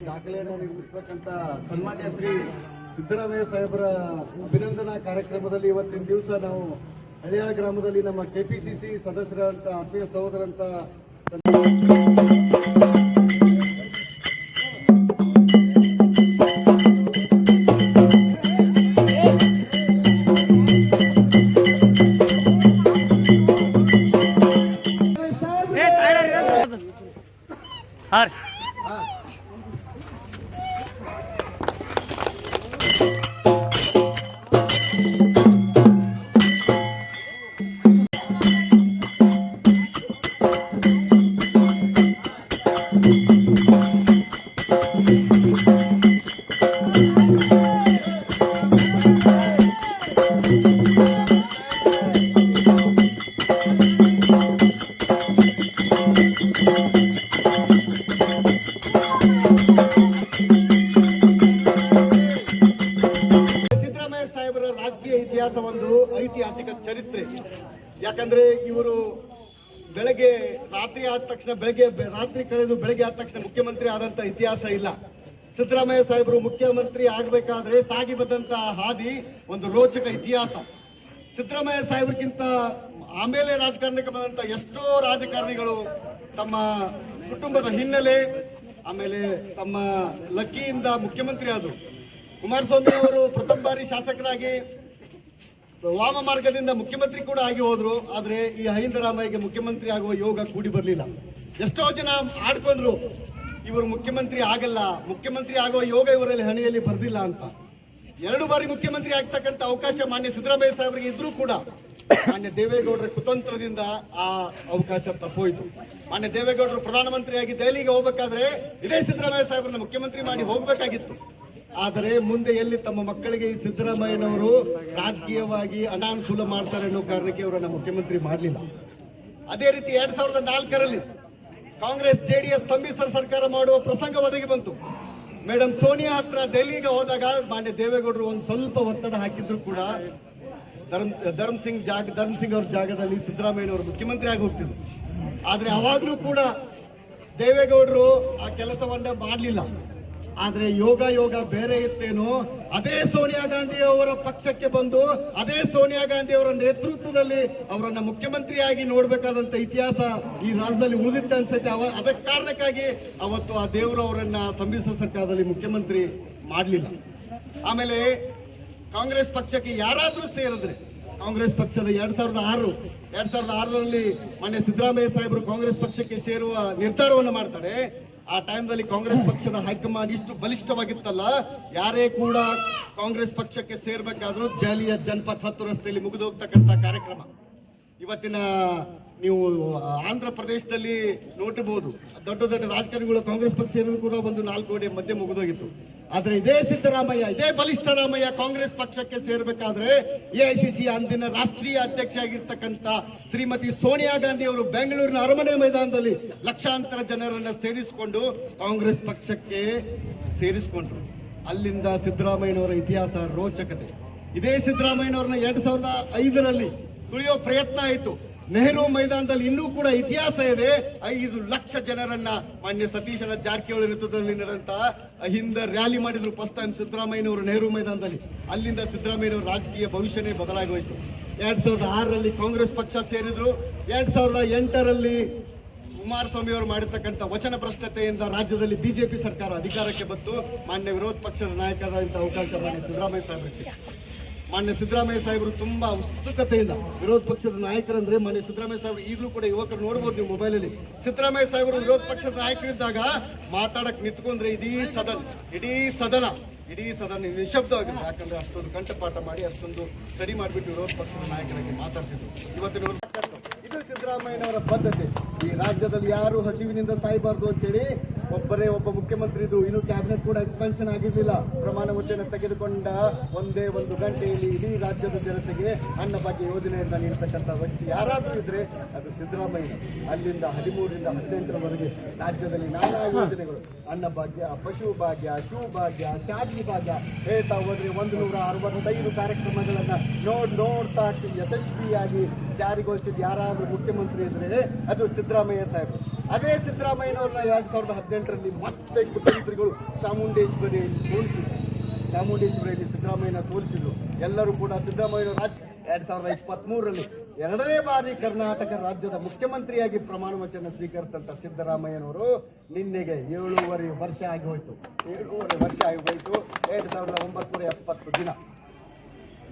ದಾಖಲೆಯನ್ನು ನಿರ್ಮಿಸಬೇಕಂತ ಸನ್ಮಾನ್ಯ ಶ್ರೀ ಸಿದ್ದರಾಮಯ್ಯ ಸಾಹೇಬರ ಅಭಿನಂದನಾ ಕಾರ್ಯಕ್ರಮದಲ್ಲಿ ಇವತ್ತಿನ ದಿವಸ ನಾವು ಹಳಿಯಾಳ ಗ್ರಾಮದಲ್ಲಿ ನಮ್ಮ ಕೆಪಿಸಿಸಿ ಸದಸ್ಯರಂತ, ಆತ್ಮೀಯ ಸಹೋದರಂತ ಚರಿತ್ರೆ. ಯಾಕಂದ್ರೆ ಇವರು ಬೆಳಗ್ಗೆ ರಾತ್ರಿ ಆದ ತಕ್ಷಣ ಬೆಳಗ್ಗೆ ರಾತ್ರಿ ಕಳೆದು ಬೆಳಗ್ಗೆ ಆದ ತಕ್ಷಣ ಮುಖ್ಯಮಂತ್ರಿ ಆದಂತ ಇತಿಹಾಸ ಇಲ್ಲ. ಸಿದ್ದರಾಮಯ್ಯ ಸಾಹೇಬರು ಮುಖ್ಯಮಂತ್ರಿ ಆಗಬೇಕಾದ್ರೆ ಸಾಗಿ ಬಂದಂತ ಹಾದಿ ಒಂದು ರೋಚಕ ಇತಿಹಾಸ. ಸಿದ್ದರಾಮಯ್ಯ ಸಾಹೇಬ್ರಿಗಿಂತ ಆಮೇಲೆ ರಾಜಕಾರಣಕ್ಕೆ ಬಂದಂತ ಎಷ್ಟೋ ರಾಜಕಾರಣಿಗಳು ತಮ್ಮ ಕುಟುಂಬದ ಹಿನ್ನೆಲೆ, ಆಮೇಲೆ ತಮ್ಮ ಲಕ್ಕಿಯಿಂದ ಮುಖ್ಯಮಂತ್ರಿ ಆದರು. ಕುಮಾರಸ್ವಾಮಿ ಅವರು ಪ್ರಥಮ ಬಾರಿ ಶಾಸಕರಾಗಿ ವಾಮ ಮಾರ್ಗದಿಂದ ಮುಖ್ಯಮಂತ್ರಿ ಕೂಡ ಆಗಿ ಹೋದ್ರು, ಆದ್ರೆ ಈ ಅಹಿಂದರಾಮಯ್ಯಗೆ ಮುಖ್ಯಮಂತ್ರಿ ಆಗುವ ಯೋಗ ಕೂಡಿ ಬರಲಿಲ್ಲ. ಎಷ್ಟೋ ಜನ ಆಡ್ಕೊಂಡ್ರು, ಇವರು ಮುಖ್ಯಮಂತ್ರಿ ಆಗಲ್ಲ, ಮುಖ್ಯಮಂತ್ರಿ ಆಗುವ ಯೋಗ ಇವರಲ್ಲಿ ಹಣೆಯಲ್ಲಿ ಬರ್ದಿಲ್ಲ ಅಂತ. ಎರಡು ಬಾರಿ ಮುಖ್ಯಮಂತ್ರಿ ಆಗ್ತಕ್ಕಂಥ ಅವಕಾಶ ಮಾನ್ಯ ಸಿದ್ದರಾಮಯ್ಯ ಸಾಹೇಬರಿಗೆ ಇದ್ರೂ ಕೂಡ ಮಾನ್ಯ ದೇವೇಗೌಡರ ಕುತಂತ್ರದಿಂದ ಆ ಅವಕಾಶ ತಪ್ಪೋಯ್ತು. ಮಾನ್ಯ ದೇವೇಗೌಡರು ಪ್ರಧಾನಮಂತ್ರಿಯಾಗಿ ದೆಹಲಿಗೆ ಹೋಗ್ಬೇಕಾದ್ರೆ ಇದೇ ಸಿದ್ದರಾಮಯ್ಯ ಸಾಹೇಬ್ರನ್ನ ಮುಖ್ಯಮಂತ್ರಿ ಮಾಡಿ ಹೋಗ್ಬೇಕಾಗಿತ್ತು. ಆದರೆ ಮುಂದೆ ಎಲ್ಲಿ ತಮ್ಮ ಮಕ್ಕಳಿಗೆ ಈ ಸಿದ್ದರಾಮಯ್ಯನವರು ರಾಜಕೀಯವಾಗಿ ಅನಾನುಕೂಲ ಮಾಡ್ತಾರೆ ಅನ್ನೋ ಕಾರಣಕ್ಕೆ ಅವರನ್ನ ಮುಖ್ಯಮಂತ್ರಿ ಮಾಡಲಿಲ್ಲ. ಅದೇ ರೀತಿ ಎರಡ್ ಸಾವಿರದ ನಾಲ್ಕರಲ್ಲಿ ಕಾಂಗ್ರೆಸ್, ಜೆಡಿಎಸ್ ಸಮ್ಮಿಶ್ರ ಸರ್ಕಾರ ಮಾಡುವ ಪ್ರಸಂಗ ಒದಗಿ ಬಂತು. ಮೇಡಮ್ ಸೋನಿಯಾ ಹತ್ರ ಡೆಲ್ಲಿಗೆ ಹೋದಾಗ ಮಾನ್ಯ ದೇವೇಗೌಡರು ಒಂದು ಸ್ವಲ್ಪ ಒತ್ತಡ ಹಾಕಿದ್ರು ಕೂಡ ಧರ್ಮ್ ಧರ್ಮ್ ಸಿಂಗ್ ಜಾಗ, ಧರ್ಮ್ ಸಿಂಗ್ ಅವ್ರ ಜಾಗದಲ್ಲಿ ಸಿದ್ದರಾಮಯ್ಯನವರು ಮುಖ್ಯಮಂತ್ರಿ ಆಗಿ ಹೋಗ್ತಿದ್ರು. ಆದ್ರೆ ಅವಾಗಲೂ ಕೂಡ ದೇವೇಗೌಡರು ಆ ಕೆಲಸವನ್ನ ಮಾಡಲಿಲ್ಲ. ಆದ್ರೆ ಯೋಗ ಯೋಗ ಬೇರೆ ಇತ್ತೇನೋ, ಅದೇ ಸೋನಿಯಾ ಗಾಂಧಿ ಅವರ ಪಕ್ಷಕ್ಕೆ ಬಂದು, ಅದೇ ಸೋನಿಯಾ ಗಾಂಧಿ ಅವರ ನೇತೃತ್ವದಲ್ಲಿ ಅವರನ್ನ ಮುಖ್ಯಮಂತ್ರಿಯಾಗಿ ನೋಡಬೇಕಾದಂತ ಇತಿಹಾಸ ಈ ರಾಜ್ಯದಲ್ಲಿ ಉಳಿದಿತ್ತು ಅನ್ಸುತ್ತೆ. ಅವ, ಅದಕ್ಕೆ ಕಾರಣಕ್ಕಾಗಿ ಅವತ್ತು ಆ ದೇವರು ಅವರನ್ನ ಸಮ್ಮಿಶ್ರ ಸರ್ಕಾರದಲ್ಲಿ ಮುಖ್ಯಮಂತ್ರಿ ಮಾಡಲಿಲ್ಲ. ಆಮೇಲೆ ಕಾಂಗ್ರೆಸ್ ಪಕ್ಷಕ್ಕೆ ಯಾರಾದ್ರೂ ಸೇರಿದ್ರೆ ಕಾಂಗ್ರೆಸ್ ಪಕ್ಷದ ಎರಡ್ ಸಾವಿರದ ಆರು, ಎರಡ್ ಸಾವಿರದ ಆರರಲ್ಲಿ ಮಾನ್ಯ ಸಿದ್ದರಾಮಯ್ಯ ಸಾಹೇಬರು ಕಾಂಗ್ರೆಸ್ ಪಕ್ಷಕ್ಕೆ ಸೇರುವ ನಿರ್ಧಾರವನ್ನು ಮಾಡ್ತಾರೆ. ಆ ಟೈಮ್ನಲ್ಲಿ ಕಾಂಗ್ರೆಸ್ ಪಕ್ಷದ ಹೈಕಮಾಂಡ್ ಇಷ್ಟು ಬಲಿಷ್ಠವಾಗಿತ್ತಲ್ಲ, ಯಾರೇ ಕೂಡ ಕಾಂಗ್ರೆಸ್ ಪಕ್ಷಕ್ಕೆ ಸೇರ್ಬೇಕಾದ್ರೂ ಜಾಲಿಯ ಜನಪಥ ಹತ್ತು ರಸ್ತೆಯಲ್ಲಿ ಮುಗಿದು ಹೋಗ್ತಕ್ಕಂಥ ಕಾರ್ಯಕ್ರಮ. ಇವತ್ತಿನ ನೀವು ಆಂಧ್ರ ಪ್ರದೇಶದಲ್ಲಿ ನೋಡಬಹುದು ದೊಡ್ಡ ದೊಡ್ಡ ರಾಜಕಾರಣಿಗಳು ಕಾಂಗ್ರೆಸ್ ಪಕ್ಷ ಸೇರಿದ್ರು ಕೂಡ ಒಂದು ನಾಲ್ಕು ಕೋಟಿ ಮಧ್ಯೆ ಮುಗಿದೋಗಿತ್ತು. ಆದ್ರೆ ಇದೇ ಸಿದ್ದರಾಮಯ್ಯ, ಇದೇ ಬಲಿಷ್ಠ ರಾಮಯ್ಯ ಕಾಂಗ್ರೆಸ್ ಪಕ್ಷಕ್ಕೆ ಸೇರ್ಬೇಕಾದ್ರೆ ಎಐಸಿಸಿ ಅಂದಿನ ರಾಷ್ಟ್ರೀಯ ಅಧ್ಯಕ್ಷ ಆಗಿರ್ತಕ್ಕಂಥ ಶ್ರೀಮತಿ ಸೋನಿಯಾ ಗಾಂಧಿ ಅವರು ಬೆಂಗಳೂರಿನ ಅರಮನೆ ಮೈದಾನದಲ್ಲಿ ಲಕ್ಷಾಂತರ ಜನರನ್ನ ಸೇರಿಸಿಕೊಂಡು ಕಾಂಗ್ರೆಸ್ ಪಕ್ಷಕ್ಕೆ ಸೇರಿಸಿಕೊಂಡ್ರು. ಅಲ್ಲಿಂದ ಸಿದ್ದರಾಮಯ್ಯನವರ ಇತಿಹಾಸ ರೋಚಕತೆ. ಇದೇ ಸಿದ್ದರಾಮಯ್ಯನವರನ್ನ ಎರಡ್ ಸಾವಿರದ ಐದರಲ್ಲಿ ತುಳಿಯೋ ಪ್ರಯತ್ನ ಆಯಿತು. ನೆಹರು ಮೈದಾನದಲ್ಲಿ ಇನ್ನೂ ಕೂಡ ಇತಿಹಾಸ ಇದೆ. ಐದು ಲಕ್ಷ ಜನರನ್ನ ಮಾನ್ಯ ಸತೀಶನ ಜಾರಕಿಹೊಳಿ ನೇತೃತ್ವದಲ್ಲಿ ನಡೆದಂತ ಹಿಂದೆ ರ್ಯಾಲಿ ಮಾಡಿದ್ರು ಫಸ್ಟ್ ಟೈಮ್ ಸಿದ್ದರಾಮಯ್ಯನವರು ನೆಹರು ಮೈದಾನದಲ್ಲಿ. ಅಲ್ಲಿಂದ ಸಿದ್ದರಾಮಯ್ಯನವರ ರಾಜಕೀಯ ಭವಿಷ್ಯನೇ ಬದಲಾಗಿ ಹೋಯಿತು ಎರಡ್ ಸಾವಿರದ ಆರರಲ್ಲಿ ಕಾಂಗ್ರೆಸ್ ಪಕ್ಷ ಸೇರಿದ್ರು. ಎರಡ್ ಸಾವಿರದ ಎಂಟರಲ್ಲಿ ಕುಮಾರಸ್ವಾಮಿ ಅವರು ಮಾಡಿರ್ತಕ್ಕಂಥ ವಚನ ಭ್ರಷ್ಟತೆಯಿಂದ ರಾಜ್ಯದಲ್ಲಿ ಬಿಜೆಪಿ ಸರ್ಕಾರ ಅಧಿಕಾರಕ್ಕೆ ಬಂತು. ಮಾನ್ಯ ವಿರೋಧ ಪಕ್ಷದ ನಾಯಕರಾದಂಥ ಅವಕಾಶ ಮಾಡಿ ಸಿದ್ದರಾಮಯ್ಯ ಸಾಹೇಬರಿಗೆ ಮಾನ್ಯ ಸಿದ್ದರಾಮಯ್ಯ ಸಾಹೇಬರು ತುಂಬಾ ಉತ್ಸುಕತೆಯಿಂದ ವಿರೋಧ ಪಕ್ಷದ ನಾಯಕರಂದ್ರೆ ಮಾನ್ಯ ಸಿದ್ದರಾಮಯ್ಯ ಸಾಹೇಬರು ಈಗಲೂ ಕೂಡ ಯುವಕರು ನೋಡಬಹುದು ನೀವು ಮೊಬೈಲಲ್ಲಿ ಸಿದ್ದರಾಮಯ್ಯ ಸಾಹೇಬರು ವಿರೋಧ ಪಕ್ಷದ ನಾಯಕರಿದ್ದಾಗ ಮಾತಾಡಕ್ ನಿಂತ್ಕೊಂಡ್ರೆ ಇಡೀ ಸದನ ಇಡೀ ಸದನ ಇಡೀ ಸದನ ನಿಶಬ್ದವಾಗಿದೆ ಯಾಕಂದ್ರೆ ಅಷ್ಟೊಂದು ಕಂಠಪಾಠ ಮಾಡಿ ಅಷ್ಟೊಂದು ಸ್ಟಡಿ ಮಾಡಿಬಿಟ್ಟು ವಿರೋಧ ಪಕ್ಷದ ನಾಯಕರಾಗಿ ಮಾತಾಡ್ತಿದ್ರು. ಇವತ್ತಿನ ಇದು ಸಿದ್ದರಾಮಯ್ಯನವರ ಬದ್ಧತೆ. ಈ ರಾಜ್ಯದಲ್ಲಿ ಯಾರು ಹಸಿವಿನಿಂದ ಸಾಯಬಾರ್ದು ಅಂತೇಳಿ ಒಬ್ಬರೇ ಒಬ್ಬ ಮುಖ್ಯಮಂತ್ರಿ ಇದ್ರು ಇನ್ನು ಕ್ಯಾಬಿನೆಟ್ ಕೂಡ ಎಕ್ಸ್ಪೆನ್ಷನ್ ಆಗಿರ್ಲಿಲ್ಲ. ಪ್ರಮಾಣ ವಚನ ತೆಗೆದುಕೊಂಡ ಒಂದೇ ಒಂದು ಗಂಟೆಯಲ್ಲಿ ಇಡೀ ರಾಜ್ಯದ ಜನತೆಗೆ ಅನ್ನ ಭಾಗ್ಯ ಯೋಜನೆಯಿಂದ ನೀಡತಕ್ಕಂಥ ವ್ಯಕ್ತಿ ಯಾರಾದರೂ ಇದ್ರೆ ಅದು ಸಿದ್ದರಾಮಯ್ಯ. ಅಲ್ಲಿಂದ ಹದಿಮೂರರಿಂದ ಹದಿನೆಂಟರವರೆಗೆ ರಾಜ್ಯದಲ್ಲಿ ನಾನಾ ಯೋಜನೆಗಳು. ಅನ್ನ ಭಾಗ್ಯ, ಪಶು ಭಾಗ್ಯ ಶಿವ ಭಾಗ್ಯ, ಶಾದಿ ಭಾಗ್ಯ. ಹೇಳ್ತಾ ಹೋದ್ರೆ ಒಂದು ನೂರ ಅರವತ್ತೈದು ಕಾರ್ಯಕ್ರಮಗಳನ್ನು ನೋಡ್ ನೋಡ್ತಾ ಯಶಸ್ವಿಯಾಗಿ ಜಾರಿಗೊಳಿಸಿದ ಯಾರಾದರೂ ಮುಖ್ಯಮಂತ್ರಿ ಇದ್ರೆ ಅದು ಸಿದ್ದರಾಮಯ್ಯ ಸಾಹೇಬರು. ಅದೇ ಸಿದ್ದರಾಮಯ್ಯನವ್ರನ್ನ ಎರಡು ಸಾವಿರದ ಹದಿನೆಂಟರಲ್ಲಿ ಮತ್ತೆ ಮುಖ್ಯಮಂತ್ರಿಗಳು ಚಾಮುಂಡೇಶ್ವರಿಯಲ್ಲಿ ಸೋಲಿಸಿದ್ರು. ಚಾಮುಂಡೇಶ್ವರಿಯಲ್ಲಿ ಸಿದ್ದರಾಮಯ್ಯನ ಸೋಲಿಸಿದ್ರು. ಎಲ್ಲರೂ ಕೂಡ ಸಿದ್ದರಾಮಯ್ಯ ರಾಜ ಎರಡು ಸಾವಿರದ ಇಪ್ಪತ್ತ್ಮೂರರಲ್ಲಿ ಎರಡನೇ ಬಾರಿ ಕರ್ನಾಟಕ ರಾಜ್ಯದ ಮುಖ್ಯಮಂತ್ರಿಯಾಗಿ ಪ್ರಮಾಣ ವಚನ ಸ್ವೀಕರಿಸಿದಂಥ ಸಿದ್ದರಾಮಯ್ಯನವರು ನಿನ್ನೆಗೆ ಏಳೂವರೆ ವರ್ಷ ಆಗಿ ಹೋಯಿತು. ಏಳೂವರೆ ವರ್ಷ ಆಗಿ ಹೋಯಿತು. ಎರಡು ಸಾವಿರದ ಒಂಬತ್ತು ಎಪ್ಪತ್ತು ದಿನ.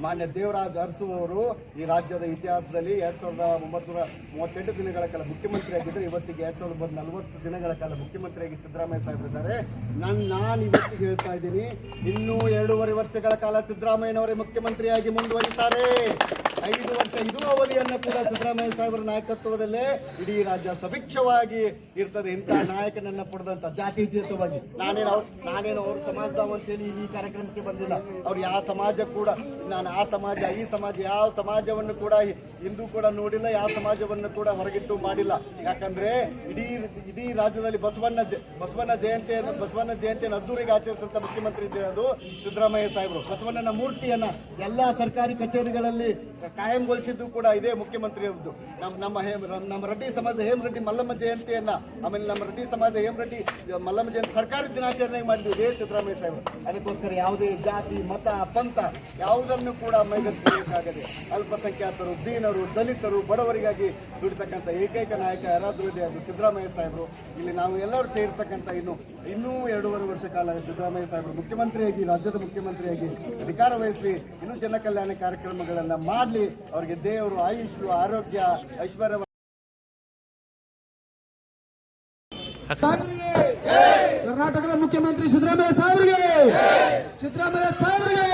ಮಾನ್ಯ ದೇವರಾಜ್ ಅರಸುವವರು ಈ ರಾಜ್ಯದ ಇತಿಹಾಸದಲ್ಲಿ ಎರಡ್ ಸಾವಿರದ ಒಂಬತ್ತುನೂರ ಮೂವತ್ತೆಂಟು ದಿನಗಳ ಕಾಲ ಮುಖ್ಯಮಂತ್ರಿಯಾಗಿದ್ದರೆ. ಇವತ್ತಿಗೆ ಎರಡ್ ಸಾವಿರದ ಒಂಬತ್ತು ನಲವತ್ತು ದಿನಗಳ ಕಾಲ ಮುಖ್ಯಮಂತ್ರಿಯಾಗಿ ಸಿದ್ದರಾಮಯ್ಯ ಸಾಹೇಬರಿದ್ದಾರೆ ನಾನು ನಾನು ಇವತ್ತಿಗೆ ಹೇಳ್ತಾ ಇದ್ದೀನಿ, ಇನ್ನೂ ಎರಡೂವರೆ ವರ್ಷಗಳ ಕಾಲ ಸಿದ್ದರಾಮಯ್ಯನವರೇ ಮುಖ್ಯಮಂತ್ರಿಯಾಗಿ ಮುಂದುವರಿತಾರೆ. ಐದು ವರ್ಷ ಇದು ಅವಧಿಯನ್ನು ಕೂಡ ಸಿದ್ದರಾಮಯ್ಯ ಸಾಹೇಬರ ನಾಯಕತ್ವದಲ್ಲೇ ಇಡೀ ರಾಜ್ಯ ಸಭಿಕ್ಷವಾಗಿ ಇರ್ತದೆ. ಇಂಥ ನಾಯಕನನ್ನ ಪಡೆದಂತ ಜಾತೀತೀತವಾಗಿ ನಾನೇನು ಅವ್ರು ನಾನೇನು ಅವ್ರ ಸಮಾಜದವ ಅಂತೇಳಿ ಈ ಕಾರ್ಯಕ್ರಮಕ್ಕೆ ಬಂದಿಲ್ಲ. ಅವ್ರು ಯಾವ ಸಮಾಜ ಕೂಡ ನಾನು ಆ ಸಮಾಜ, ಈ ಸಮಾಜ, ಯಾವ ಸಮಾಜವನ್ನು ಕೂಡ ಇಂದು ಕೂಡ ನೋಡಿಲ್ಲ, ಯಾವ ಸಮಾಜವನ್ನು ಕೂಡ ಹೊರಗಿಟ್ಟು ಮಾಡಿಲ್ಲ. ಯಾಕಂದ್ರೆ ಇಡೀ ಇಡೀ ರಾಜ್ಯದಲ್ಲಿ ಬಸವಣ್ಣ ಬಸವಣ್ಣ ಜಯಂತಿಯನ್ನು ಬಸವಣ್ಣ ಜಯಂತಿಯನ್ನು ಅದ್ದೂರಿಗೆ ಆಚರಿಸಿದಂತ ಮುಖ್ಯಮಂತ್ರಿ ಇದ್ದಿರೋದು ಸಿದ್ದರಾಮಯ್ಯ ಸಾಹೇಬರು. ಬಸವಣ್ಣನ ಮೂರ್ತಿಯನ್ನ ಎಲ್ಲಾ ಸರ್ಕಾರಿ ಕಚೇರಿಗಳಲ್ಲಿ ಕಾಯಂಗೊಳಿಸಿದ್ದು ಕೂಡ ಇದೇ ಮುಖ್ಯಮಂತ್ರಿ ಅವ್ರದ್ದು ನಮ್ಮ ನಮ್ಮ ಹೇಮ್ ನಮ್ಮ ರೆಡ್ಡಿ ಸಮಾಜದ ಹೇಮ್ ರೆಡ್ಡಿ ಮಲ್ಲಮ್ಮ ಜಯಂತಿಯನ್ನ, ಆಮೇಲೆ ನಮ್ಮ ರೆಡ್ಡಿ ಸಮಾಜದ ಹೇಮ್ ರೆಡ್ಡಿ ಮಲ್ಲಮ್ಮ ಜಯಂತಿ ಸರ್ಕಾರಿ ದಿನಾಚರಣೆ ಮಾಡಿದ್ವಿ ಇದೇ ಸಿದ್ದರಾಮಯ್ಯ ಸಾಹೇಬರು. ಅದಕ್ಕೋಸ್ಕರ ಯಾವುದೇ ಜಾತಿ, ಮತ, ಪಂಥ ಯಾವುದನ್ನು ಕೂಡ ಮೈಗತ್ತಿಕೊಳ್ಳಬೇಕಾಗದೆ ಅಲ್ಪಸಂಖ್ಯಾತರು, ದೀನರು, ದಲಿತರು, ಬಡವರಿಗಾಗಿ ದುಡಿತಕ್ಕಂಥ ಏಕೈಕ ನಾಯಕ ಯಾರಾದರೂ ಇದೆ ಅದು ಸಿದ್ದರಾಮಯ್ಯ ಸಾಹೇಬರು. ಇಲ್ಲಿ ನಾವು ಎಲ್ಲರೂ ಸೇರ್ತಕ್ಕಂಥ ಇನ್ನು ಇನ್ನೂ ಎರಡೂವರೆ ವರ್ಷ ಕಾಲ ಸಿದ್ದರಾಮಯ್ಯ ಸಾಹೇಬರು ಮುಖ್ಯಮಂತ್ರಿಯಾಗಿ, ರಾಜ್ಯದ ಮುಖ್ಯಮಂತ್ರಿಯಾಗಿ ಅಧಿಕಾರ ವಹಿಸಿ ಇನ್ನೂ ಜನ ಕಲ್ಯಾಣ ಕಾರ್ಯಕ್ರಮಗಳನ್ನ ಮಾಡಲಿ, ಅವರಿಗೆ ದೇವರು ಆಯುಷ್, ಆರೋಗ್ಯ, ಐಶ್ವರ್ಯ ಕರ್ನಾಟಕದ ಮುಖ್ಯಮಂತ್ರಿ ಸಿದ್ದರಾಮಯ್ಯ ಸಾಹೇಬರಿಗೆ! ಸಿದ್ದರಾಮಯ್ಯ ಸಾಹೇಬರಿಗೆ!